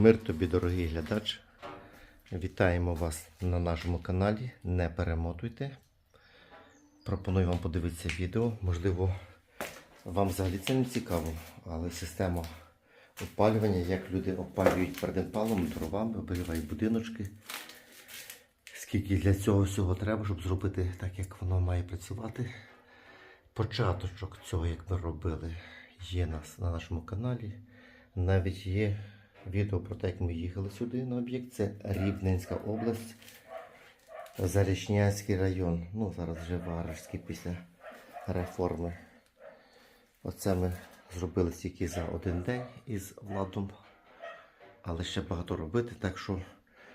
Мир тобі, дорогий глядач. Вітаємо вас на нашому каналі. Не перемотуйте. Пропоную вам подивитися відео. Можливо, вам взагалі це не цікаво, але система опалювання, як люди опалюють передпалом, дровами, обігрівають будиночки. Скільки для цього всього треба, щоб зробити так, як воно має працювати. Початочок цього, як ми робили, є на нашому каналі. Навіть є відео про те, як ми їхали сюди на об'єкт. Це Рівненська область, Зарічнянський район. Ну, зараз вже Варежський після реформи. Оце ми зробили тільки за один день із владом. Але ще багато робити, так що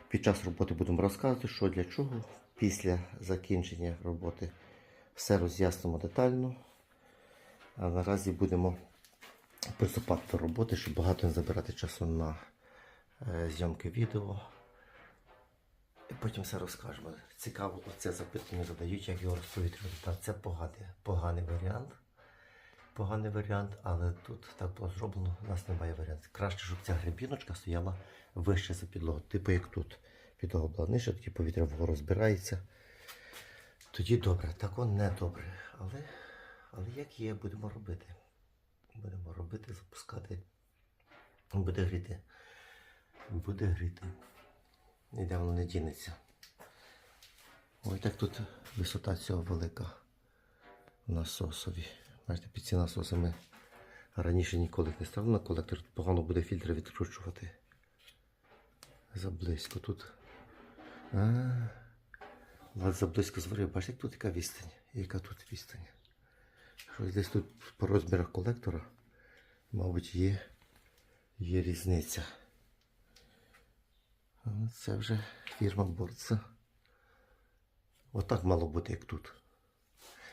під час роботи будемо розказувати, що для чого. Після закінчення роботи все роз'яснимо детально. А наразі будемо приступати до роботи, щоб багато не забирати часу на е, зйомки відео. І потім все розкажемо. Цікаво, це запитання задають, як його розповітрювати. Та це поганий, поганий варіант. Поганий варіант, але тут так було зроблено, у нас немає варіантів. Краще, щоб ця грибіночка стояла вище за підлогу, типу як тут. Підлога була нижча, тоді повітря вгору збирається. Тоді добре, так он не добре. Але, але як є, будемо робити. Будемо робити, запускати. Буде гріти. Буде гріти. Ніде воно не дінеться. Ой, так тут висота цього велика насосові. Бачите, під ці насоси ми раніше ніколи не ставили на колектор. Тут погано буде фільтри відкручувати. Заблизько тут. А, заблизько зварив. Бачите, тут яка відстань? Яка тут відстань? Щось десь тут по розмірах колектора, мабуть, є, є різниця. Це вже фірма Борца. Отак мало бути, як тут.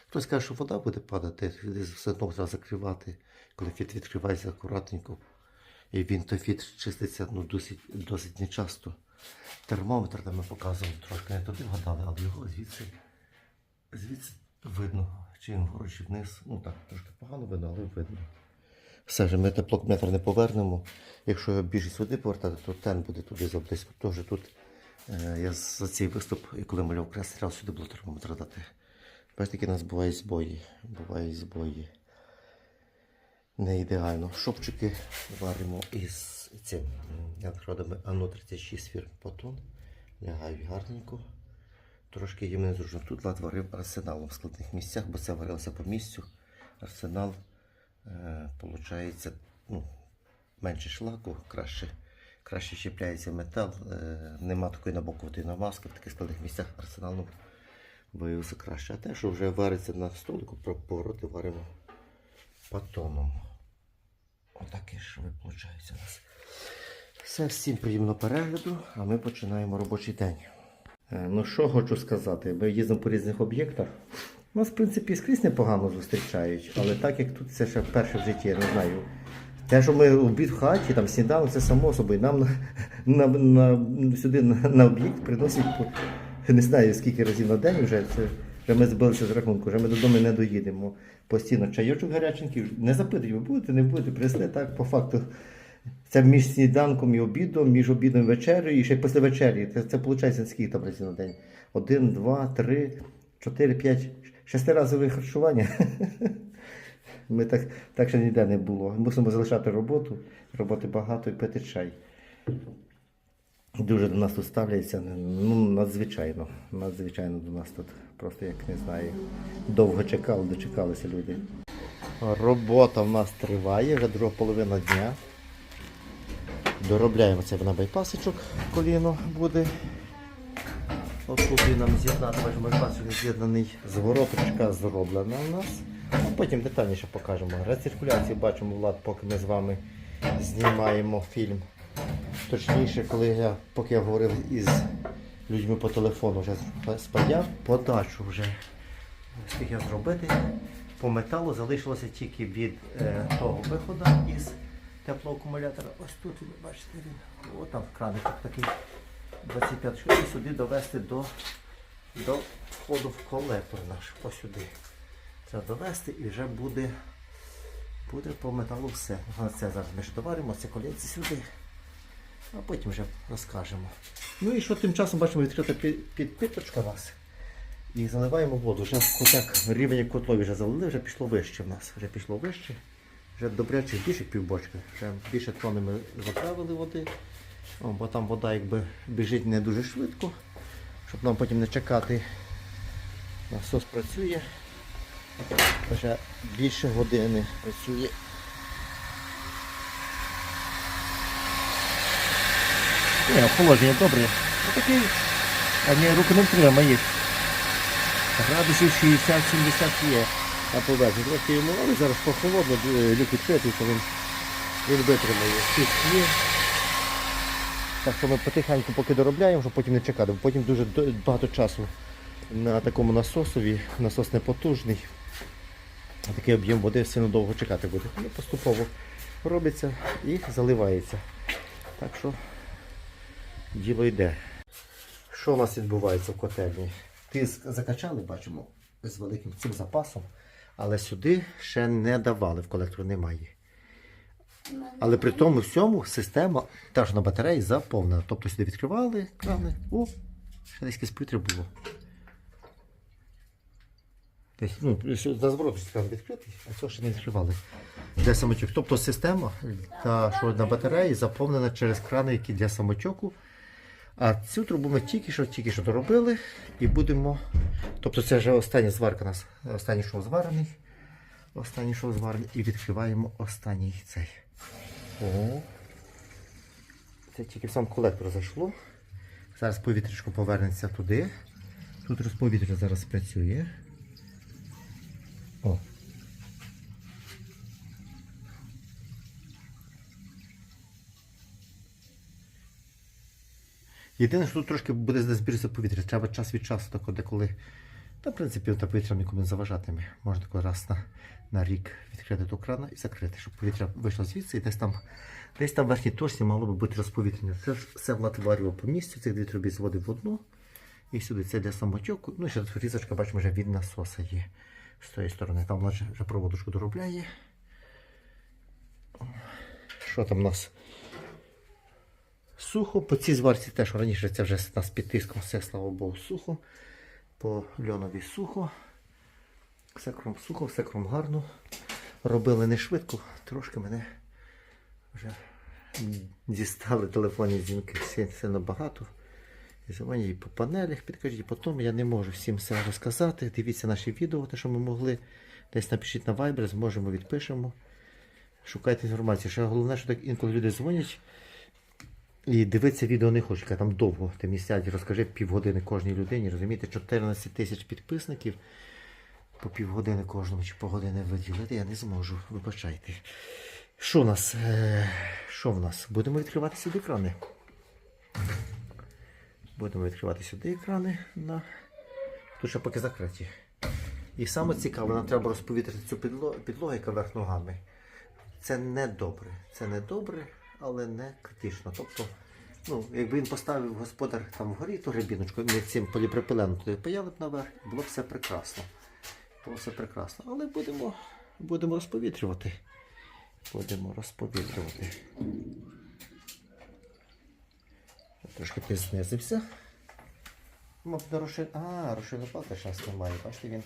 Хтось каже, що вода буде падати, десь все одно треба закривати, коли фіт відкривається акуратненько. І він то фіт чиститься ну, досить, досить нечасто. Термометр там ми показували, трошки не туди вгадали, але його звідси, звідси видно, чи він вгору, чи вниз. Ну так, трошки погано видно, але видно. Все ж ми теплокметр не повернемо. Якщо його більшість води повертати, то тен буде туди заблизько. Тож тут е, я за цей виступ, і коли малював крест, треба сюди було термометр дати. Бачите, які у нас бувають збої. Бувають збої. Не ідеально. Шопчики варимо із цим електrodами ано 36 фірм Потон. Лягають гарненько. Трошки їм незручно. Тут лад варив арсеналом в складних місцях, бо це варилося по місцю. Арсенал, е, ну, менше шлаку, краще, краще щепляється метал. Е, нема такої набокової намазки в таких складних місцях арсеналом виявився краще. А те, що вже вариться на столику, про повороти варимо патоном. Отаке ж виходить у нас. Все, всім приємного перегляду, а ми починаємо робочий день. Е, Ну що хочу сказати, ми їздимо по різних об'єктах. Нас, в принципі, скрізь непогано зустрічають, але так як тут це ще вперше в житті, я не знаю. Те, що ми обід в хаті, там сніданок, це само собою. Нам на, на, на, сюди на, на об'єкт приносять не знаю скільки разів на день вже. Це, вже ми збилися з рахунку, вже ми додому не доїдемо. Постійно чайочок гаряченький. Не запитують, ви будете, не будете, принесли так по факту. Це між сніданком і обідом, між обідом і вечерею, і ще після вечері. Це, це виходить скільки там разів на день? Один, два, три, чотири, п'ять, шестиразове харчування. Ми так, так ще ніде не було. Мусимо залишати роботу, роботи багато і пити чай. Дуже до нас тут ставляться, ну, надзвичайно. Надзвичайно до нас тут. Просто як не знаю. Довго чекали, дочекалися люди. Робота в нас триває, вже друга половина дня. Доробляємо це на байпасичок коліно буде. Він нам з'єднати, бачимо, байпасик з'єднаний. Звороточка зроблена у нас. А потім детальніше покажемо. Рециркуляцію бачимо, Влад, поки ми з вами знімаємо фільм. Точніше, коли я, поки я говорив із людьми по телефону, вже спаяв, подачу вже встиг я зробити. По металу залишилося тільки від е, того виходу із теплоакумулятора. Ось тут бачите він. О, там краник такий 25 штук і сюди довести до, до входу в колектор наш. Ось сюди. Треба довести і вже буде, буде по металу все. Це зараз ми ж доваримо, це колінці сюди. а потім вже розкажемо. Ну і що тим часом бачимо відкрита пі- підпиточка у нас. І заливаємо воду. Вже так рівень котлові вже залили, вже пішло вище в нас. Вже пішло вище. Вже добряче більше півбочки. Вже більше тони ми заправили води. О, бо там вода якби біжить не дуже швидко, щоб нам потім не чекати. Насос працює. Вже більше години працює. Ні, положення добре. Ну, такий, а ні, руки не втримає. Градусів 60-70 є на поверхні. Трохи йому, але зараз прохолодно, е, люк відкритий, він, він витримає. Тут є. Так що ми потихеньку поки доробляємо, щоб потім не чекати, бо потім дуже багато часу на такому насосові, насос не потужний. Такий об'єм води сильно довго чекати буде. Ну, поступово робиться і заливається. Так що діло йде. Що у нас відбувається в котельні? Тиск закачали, бачимо, з великим цим запасом, але сюди ще не давали, в колектору немає. Але при тому всьому система теж на батареї заповнена. Тобто сюди відкривали крани, о, ще десь якесь повітря було. Десь, ну, на звороту кран відкритий, а цього ще не відкривали. Для самочок. Тобто система, та, що на батареї заповнена через крани, які для самочоку. А цю трубу ми тільки що тільки що доробили і будемо. Тобто це вже остання зварка у нас, останній шов зварений. Останній шов зварений і відкриваємо останній цей. О. Це тільки сам колектор зайшло. Зараз повітрячко повернеться туди. Тут розповітря зараз працює. О. Єдине, що тут трошки буде збірся повітря. Треба час від часу, тако, деколи. Та, в принципі, та повітря нікому не заважатиме. Можна тако раз на, на рік відкрити ту крана і закрити, щоб повітря вийшло звідси і десь там, десь там в верхній точці мало би бути розповітрення. Це все Влад варював по місцю, цих дві трубі зводив в одну. І сюди це для самочоку. Ну і ще тут різочка, бачимо, вже від насоса є з тої сторони. Там Влад вже проводочку доробляє. Що там у нас? Сухо. По цій зварці теж раніше це вже у нас під тиском все, слава Богу, сухо. По льонові сухо. Все кром сухо, все кром гарно. Робили не швидко, трошки мене вже дістали телефонні дзвінки Сильно- сильно багато. І і по панелях, підкажіть, потім я не можу всім все розказати. Дивіться наші відео, те, що ми могли. Десь напишіть на Viber, зможемо, відпишемо. Шукайте інформацію. Ще головне, що так інколи люди дзвонять. І дивитися відео не хочуть, яка там довго ти місцять, розкажи півгодини кожній людині, розумієте, 14 тисяч підписників по півгодини кожному чи по години виділити я не зможу, вибачайте. Що у нас? Е, Що в нас? Будемо відкривати сюди екрани. Будемо відкривати сюди екрани на. Тут ще поки закриті. І саме цікаве, нам треба розповітрити цю підлогу, підлогу, яка верх ногами. Це не добре. Це не добре, але не критично. Тобто, ну, якби він поставив господар там вгорі ту рибіночку, ми цим поліпропиленом туди паяли б наверх, було б все прекрасно. Було все прекрасно. Але будемо, будемо розповітрювати. Будемо розповітрювати. Трошки ти знизився. Мабуть, на рушин... А, рушинна палка зараз немає. Бачите, він,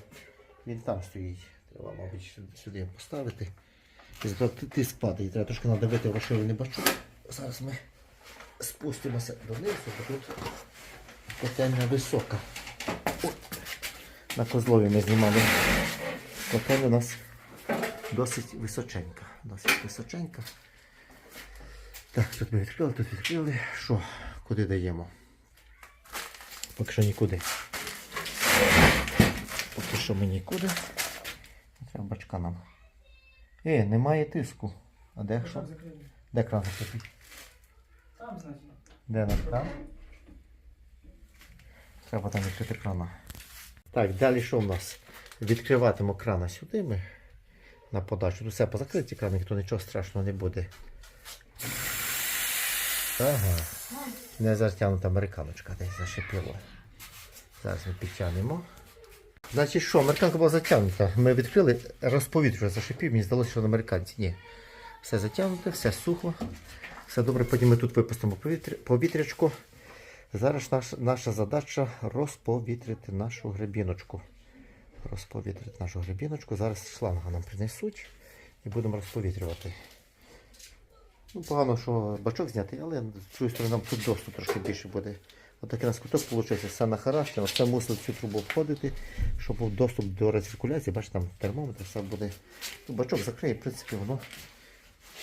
він там стоїть. Треба, мабуть, сюди поставити. Ти- падає. Треба трошки надавити розширений бачок. Зараз ми спустимося донизу, бо тут котельня висока. Ой. На козлові ми знімали. Котельня у нас досить височенька. Досить височенька. Так, тут ми відкрили, тут відкрили. Що? Куди даємо? Поки що нікуди. Поки що ми нікуди. Треба бачка нам. Е, немає тиску. А де що? Де кран закритий? Там, значить. Де наш кран? Треба там відкрити крана. Так, далі що в нас? Відкриватимемо крана сюди ми на подачу. Тут все позакриті крани, ніхто нічого страшного не буде. Ага. Не затягнута американочка, десь зашипіло. Зараз ми підтягнемо. Значить що, американка була затягнута. Ми відкрили, розповітрював, зашипів, мені здалося, що на американці. Ні. Все затягнуте, все сухо. Все добре, потім ми тут випустимо повітря, повітрячку. Зараз наш, наша задача розповітрити нашу гребіночку. Розповітрити нашу гребіночку. Зараз шланга нам принесуть і будемо розповітрювати. Ну, погано, що бачок знятий, але з цієї сторони нам тут доступ трошки більше буде. Отакий у нас куток вийшов, все нахаращено, все мусить цю трубу входити, щоб був доступ до рециркуляції. Бачите, там термометр, все буде. Ну, бачок закриє, в принципі, воно.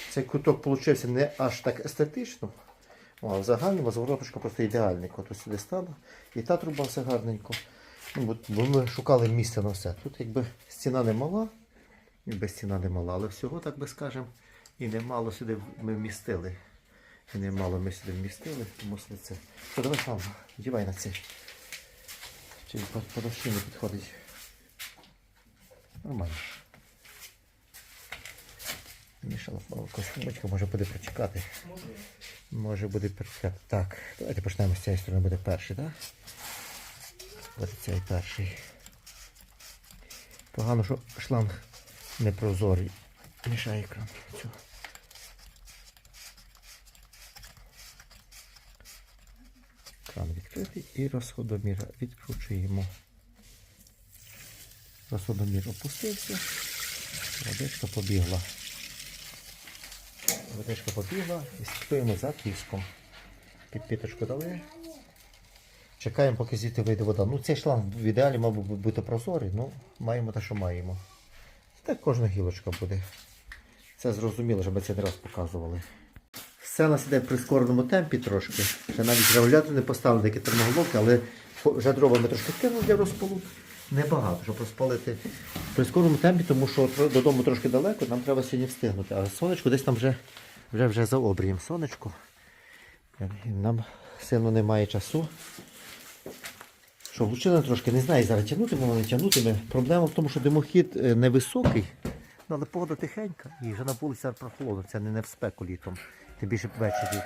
Цей куток получився не аж так естетично. А в загальному завороточка просто ідеальненько. Тут сюди стало. І та труба все гарненько. Ну, бо, ми шукали місце на все. Тут якби стіна не мала, якби стіна не мала, але всього, так би скажемо, і немало сюди ми вмістили. І немало ми сюди вмістили, тому що це. Що, давай сам, вдівай на це. Чи по, по не підходить. Нормально. Мішала костюмочка, може буде прочекати. Може. Може буде прочекати. Так, давайте почнемо з цієї сторони, буде перший, так? Буде цей перший. Погано, що шланг непрозорий. Мішає екран. Цю. Кран відкритий і розходомір відкручуємо. Розходомір опустився. Водичка побігла. Водичка побігла і слідкуємо за тиском. Підпіточку дали. Чекаємо, поки звідти вийде вода. Ну, цей шланг в ідеалі мав би бути прозорий, ну маємо те, що маємо. Так кожна гілочка буде. Це зрозуміло, щоб ми це не раз показували. Все у нас іде в прискореному темпі трошки. Ще навіть регулятор не поставили деякі термоголовки, але вже дрова ми трошки кинули для розпалу. Небагато, щоб розпалити в прискореному темпі, тому що додому трошки далеко, нам треба сьогодні встигнути. А сонечко десь там вже, вже, вже за обрієм сонечко. Нам сильно немає часу. Що, лучина трошки не знаю, зараз тягнутиме, воно не тягнутиме. Проблема в тому, що димохід е, невисокий, ну, але погода тихенька і вже на вулиці прохолодно, це не в спеку літом, тим більше ввечері.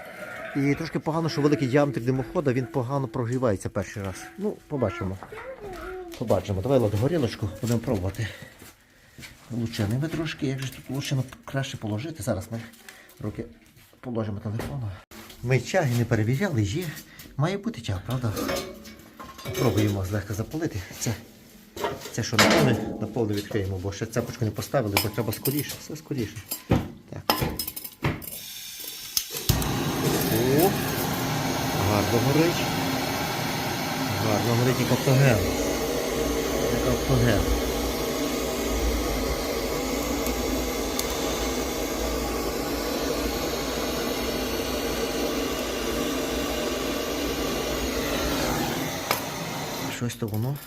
І трошки погано, що великий діаметр димохода, він погано прогрівається перший раз. Ну, побачимо. Побачимо. Давай ладу горілочку, будемо пробувати. Лучинимо трошки, як же тут лучину краще положити. Зараз ми руки положимо телефону. Ми чаги не перевіряли, є. Має бути чаг, правда? Пробуємо злегка запалити. Це, це що наповне, наповне відкриємо, бо ще цепочку не поставили, бо треба скоріше, все скоріше. Так. Гарно горить. Гарно горить як автогел. Як автогел. Щось то воно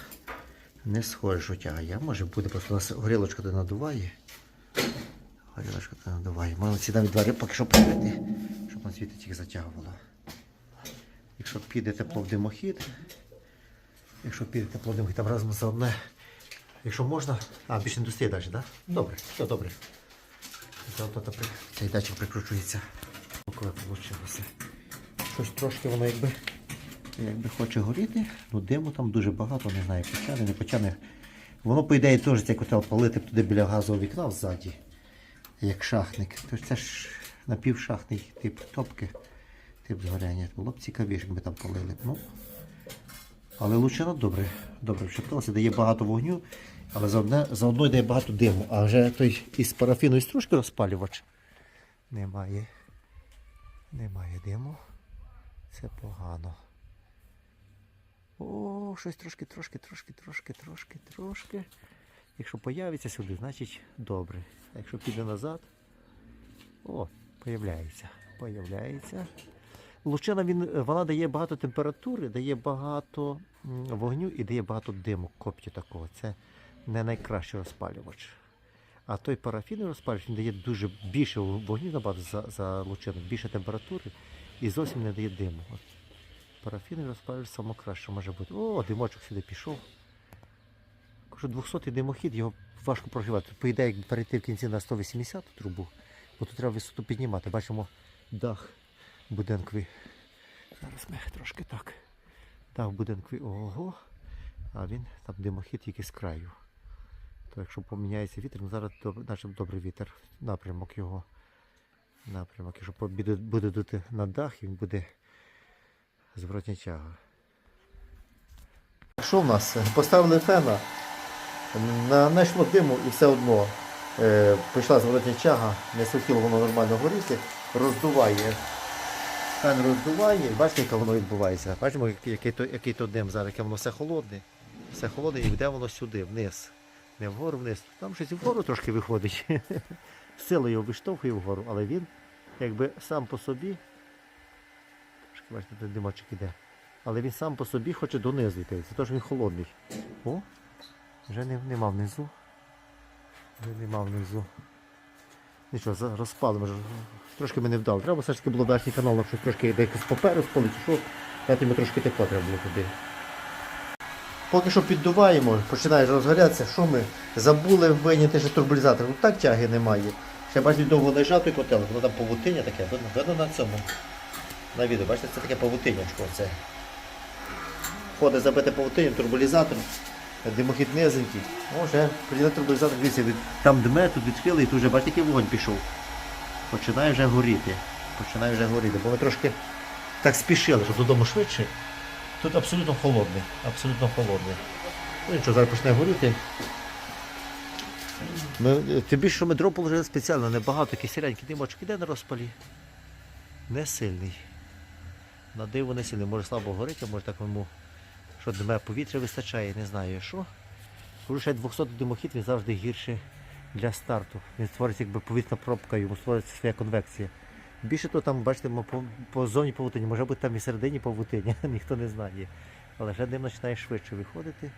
не схоже, що тягає. Може буде просто у нас горілочка то надуває. Горілочка то надуває. Можна ці навіть двері поки що прикрити, щоб на звідти їх затягувало. Якщо піде тепло в димохід, якщо піде тепло в димохід, там разом за одне. Якщо можна. А, більше не достає далі, так? Да? Добре, все добре. Цей датчик прикручується. Коли вийшло. Щось трошки воно якби якби хоче горіти, ну диму там дуже багато, не знаю, почане, не почане. Воно, по ідеї, теж цей котел палити б туди біля газового вікна ззаді, як шахник. Тож це ж напівшахний тип топки, тип згоряння. Було б цікавіше, якби там палили. Ну, але лучина добре, добре вчепилася, дає багато вогню, але заодно, заодно йде багато диму. А вже той із парафіну і стружки розпалювач немає. Немає диму. Це погано. О, щось трошки, трошки, трошки, трошки, трошки, трошки. Якщо появиться сюди, значить добре. А якщо піде назад, о, появляється. Появляється. Лучина він, вона дає багато температури, дає багато вогню і дає багато диму, коптю такого. Це не найкращий розпалювач. А той парафінний розпалювач він дає дуже більше вогню набагато за, за лучину, більше температури і зовсім не дає диму. От Парафіни розпалюєш само краще може бути. О, димочок сюди пішов. Кажу, 200 димохід, його важко прогрівати. По ідеї, як перейти в кінці на 180 трубу, бо тут треба висоту піднімати. Бачимо дах будинковий. Зараз ми трошки так. Дах будинковий. Ого. А він там димохід тільки з краю. То якщо поміняється вітер, ну зараз доб- наче добрий вітер, напрямок його. напрямок. Якщо буде, буде дути на дах, він буде зворотня тяга. Що в нас? Поставили фена, на, знайшло диму і все одно е, прийшла зворотня тяга, не хотіло воно нормально горіти, роздуває. Фен роздуває, бачите, яке воно відбувається. Бачимо, який, то, який то дим зараз, яке воно все холодне. Все холодне і йде воно сюди, вниз. Не вгору, вниз. Там щось вгору трошки виходить. Силою його виштовхує вгору, але він якби сам по собі. Трошки бачите, тут димочок іде. Але він сам по собі хоче донизу йти. Це теж він холодний. О, вже не, нема внизу. Вже нема внизу. Нічого, розпалимо. Трошки мене вдало. Треба все ж таки було верхній канал, щоб трошки якось паперу спалити, що дати йому трошки тепло треба було туди. Поки що піддуваємо, починає розгорятися, що ми забули виняти ще турбулізатор. Ну так тяги немає. Ще бачите, довго лежав той котел, воно там павутиння таке, видно, видно на цьому. На відео, бачите, це таке павутиннячко. Це. Ходить забите павутинням, турбулізатор, димохід низенький. О, вже прийде дивіться, там дме, тут відкрили і тут вже бачите, який вогонь пішов. Починає вже горіти. Починає вже горіти, бо ми трошки так спішили, щоб додому швидше. Тут абсолютно холодний, абсолютно холодний. Ну нічого, зараз почне горіти. Ми, е, тим більше, що ми дров положили спеціально, небагато, такий димочок іде на розпалі. Не сильний. На диво не сильний, може слабо горить, а може так йому, що дме повітря вистачає, не знаю що. Кажу, ще 200 димохід він завжди гірший для старту. Він створиться якби повітряна пробка, йому створиться своя конвекція. Більше то там, бачите, по, по зоні павутині, може бути там і середині павутині, ніхто не знає. Але вже дим починає швидше виходити,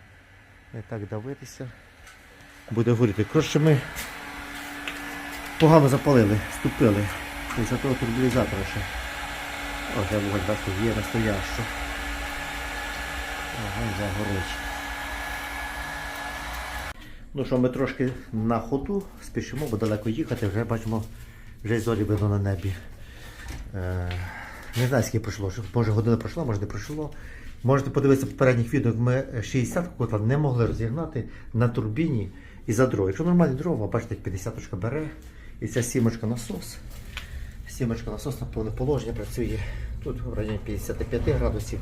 не так давитися. Буде горіти. Коротше, ми погано запалили, ступили. Із-за того турбілізатора ще. О, вже вогонь, бачите, є настоящо. Ага, вже. Ну що, ми трошки на ходу спішимо, бо далеко їхати, вже бачимо, вже зорі видно на небі. Е, не знаю, скільки пройшло. Може година пройшла, може не пройшло. Можете подивитися попередніх відео, ми 60 котла не могли розігнати на турбіні і за дрова. Якщо нормальні дрова, бачите, як 50 бере. І ця сімочка насос. Сімочка насос на повне положення працює. Тут в районі 55 градусів.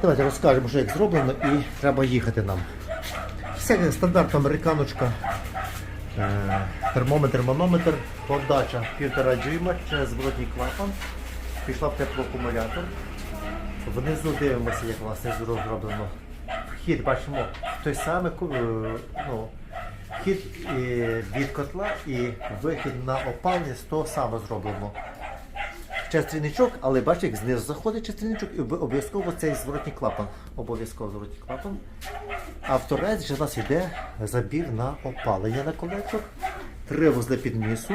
Давайте розкажемо, що як зроблено, і треба їхати нам. Все стандартна американочка. Е, Термометр, манометр, подача півтора дюйма через зворотній клапан. Пішла в теплоакумулятор. Внизу дивимося, як власне зроблено. Вхід бачимо той самий е, ну, вхід від котла і вихід на опалення з того саме зроблено. Частріничок, але бачите, як знизу заходить частріничок і обов'язково цей зворотній клапан. Обов'язково зворотній клапан. А в торець вже у нас йде забір на опалення на колектор. Три вузли підмісу.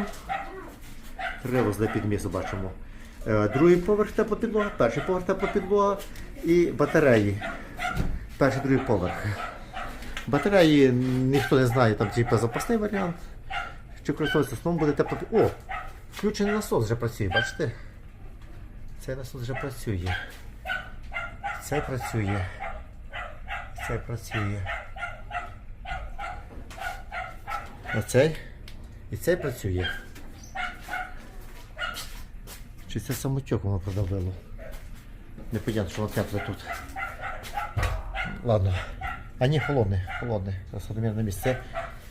Три вузли підмісу бачимо. Е, Другий поверх теплопідлога, перший поверх теплопідлога і батареї. Перший другий поверх. Батареї ніхто не знає, там типу запасний варіант. Чи користується основному буде теплопідлога. О! Включений насос вже працює, бачите? Цей насос вже працює. Цей працює. Цей працює. Оцей. І цей працює. Чи це самотьок воно продавило? Непонятно, що воно тепле тут. Ладно. А ні, холодне, холодне. Зараз одномірне місце. Це,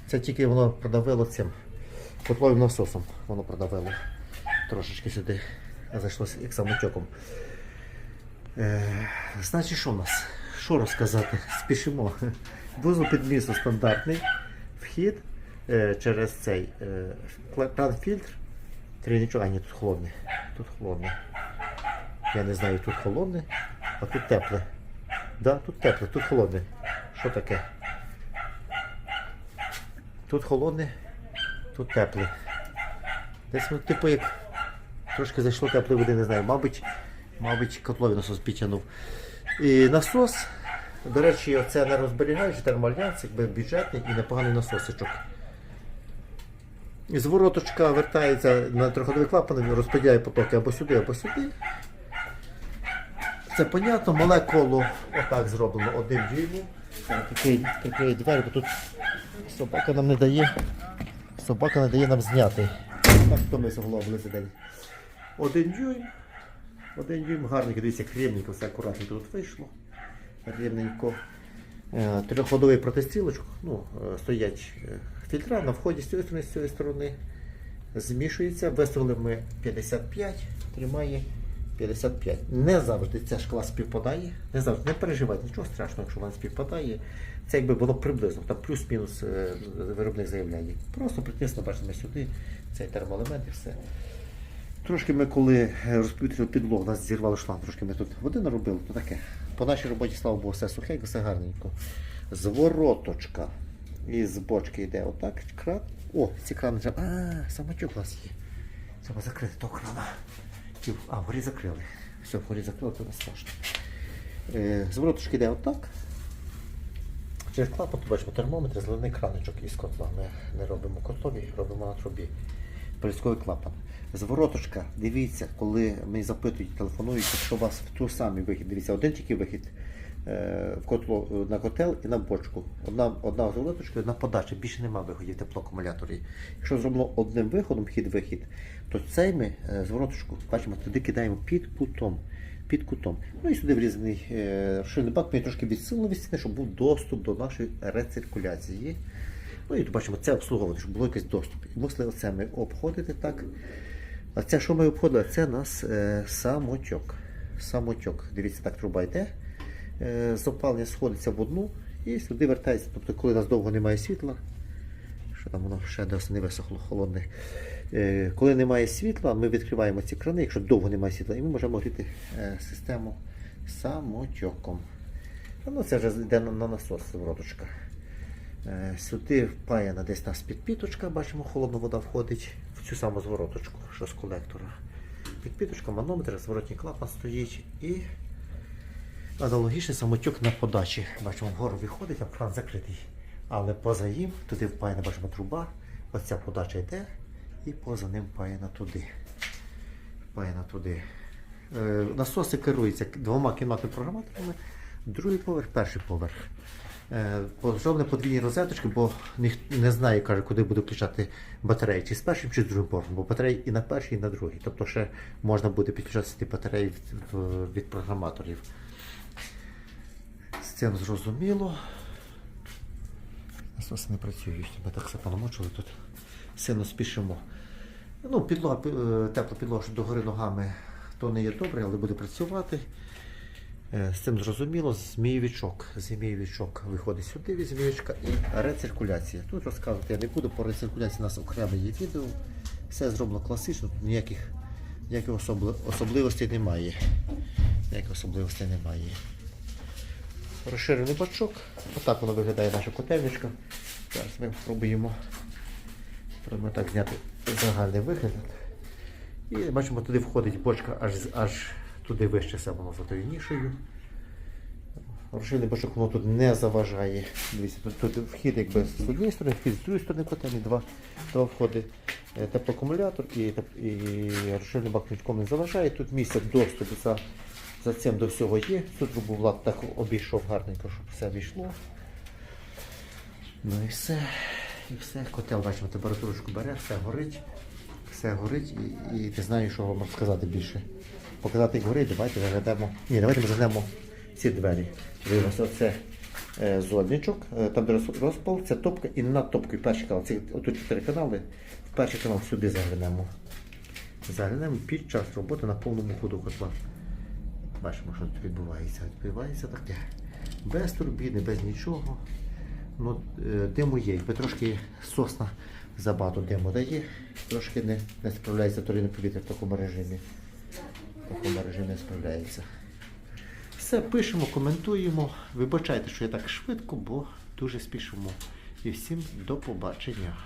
це тільки воно продавило цим котловим насосом. Воно продавило. Трошечки сюди зайшло як самотьоком. Е, значить, що в нас? Що розказати? Спішимо. Вузол підмісу стандартний. Вхід е, через цей е, кран-фільтр. А ні, тут холодне. Тут холодне. Я не знаю, тут холодне, а тут тепле. Да, тут тепле, тут холодне. Що таке? Тут холодне, тут тепле. Десь ну, типу як трошки зайшло теплої води, не знаю. Мабуть, мабуть, котловий насос підтягнув. І насос, до речі, оце не розберігаючи термоальянс, якби бюджетний і непоганий насосичок. І звороточка вертається на триходовий клапан, розподіляє потоки або сюди, або сюди. Це понятно, мале коло отак зроблено одним дюймом. Такий двері, бо тут собака нам не дає. Собака не дає нам зняти. Так втомився голова були за день. Один дюйм. Один дюйм гарненько, дивіться, як рівненько, все акуратненько тут вийшло. Рівненько. Е, Трьохходовий протистрілочок. Ну, е, стоять е, фільтра на вході з цієї сторони, з цієї сторони. Змішується. Виставили ми 55, тримає 55. Не завжди ця шкала співпадає. Не завжди не переживайте, нічого страшного, якщо вона співпадає. Це якби було приблизно, там плюс-мінус виробник заявляє. Просто притисно, бачимо сюди цей термоелемент і все. Трошки ми, коли е, розповітрили підлогу, нас зірвали шланг, трошки ми тут води наробили, то таке. По нашій роботі, слава Богу, все сухенько, все гарненько. Звороточка. Із бочки йде отак, кран. О, ці крани вже. А, самочок у нас є. Треба закрити того крана. А, вгорі закрили. Все, вгорі закрили, то не страшно. Е, звороточки йде отак. Через клапан, бачимо термометр, зелений краничок із котла. Ми не робимо котлові, робимо на трубі. Присковий клапан. Звороточка, дивіться, коли мені запитують, телефонують, якщо у вас в ту самий вихід, дивіться, один тільки вихід е, в котло, на котел і на бочку. Одна, одна звороточка, одна подача, більше немає виходів теплоакумуляторів. Якщо зроблено одним виходом хід-вихід, то цей ми е, звороточку, бачимо, туди кидаємо під кутом. Під кутом. Ну і сюди врізаний е, розширений бак, ми трошки відсилили від стіни, щоб був доступ до нашої рециркуляції. Ну і бачимо, це обслуговувати, щоб було якийсь доступ. І мусили це ми обходити так. А це, що ми обходили, це у нас е, самотьок. Самотьок. Дивіться, так труба йде. Е, з сходиться в одну і сюди вертається. Тобто, коли у нас довго немає світла, що там воно ще досить не висохло холодне. Е, коли немає світла, ми відкриваємо ці крани, якщо довго немає світла, і ми можемо гріти е, систему самотьоком. Ну, це вже йде на, на насос вороточка. Е, Сюди впаяна десь нас підпіточка, бачимо, холодна вода входить в цю саму звороточку, що з колектора. Підпіточка, манометр, зворотній клапан стоїть і аналогічний самотюк на подачі. Бачимо, вгору виходить, а кран закритий. Але поза їм, туди впаяна, бачимо, труба, оця подача йде, і поза ним впаяна туди. Впаяна туди. Е, Насоси керуються двома кімнатними програматорами, другий поверх, перший поверх. Е, подвійні розеточки, бо ніхто не знає, каже, куди буде включати батареї, чи з першим, чи з другим поверхом, бо батареї і на перший, і на другий. Тобто ще можна буде підключати ці батареї від, від програматорів. З цим зрозуміло. Насоси не працюють. Ми так все понамочили тут. Сильно спішимо. Ну, підлога, пі- е, тепла підлога що догори ногами, то не є добре, але буде працювати. Е, З цим зрозуміло, змійовичок. Змійовичок виходить сюди від змійовичка і рециркуляція. Тут розказувати я не буду, по рециркуляції у нас окреме є відео. Все зроблено класично, тут ніяких, ніяких особливостей немає. Ніяких особливостей немає. Розширений бачок. Отак воно виглядає наша котельничка. Зараз ми спробуємо так зняти загальний вигляд. І бачимо, туди входить бочка аж, аж туди вище все воно за тою нішею. Розширений бачок воно тут не заважає. Дивіться, тут, тут вхід якби з однієї сторони, вхід з другої сторони котельні, два, два входи. Е, Теплоакумулятор і, і розширений бак нічком не заважає. Тут місце доступу за, за цим до всього є. Цю трубу Влад так обійшов гарненько, щоб все війшло. Ну і все. І все. Котел, бачимо, температурочку бере, все горить. Все горить і, і не знаю, що вам сказати більше. Показати, як горить, давайте заглянемо. Ні, давайте ми заглянемо ці двері. Дивимося, оце е, зольничок, е, там де розпал, це топка і над топкою перший канал. Це отут чотири канали. В перший канал сюди заглянемо. Заглянемо під час роботи на повному ходу котла. Бачимо, що тут відбувається. Відбувається таке. Без турбіни, без нічого. Ну, е, диму є. Якби трошки сосна забагато диму дає, трошки не, не справляється турбіна повітря в такому режимі. В такому режимі справляється. Все пишемо, коментуємо. Вибачайте, що я так швидко, бо дуже спішимо. І всім до побачення.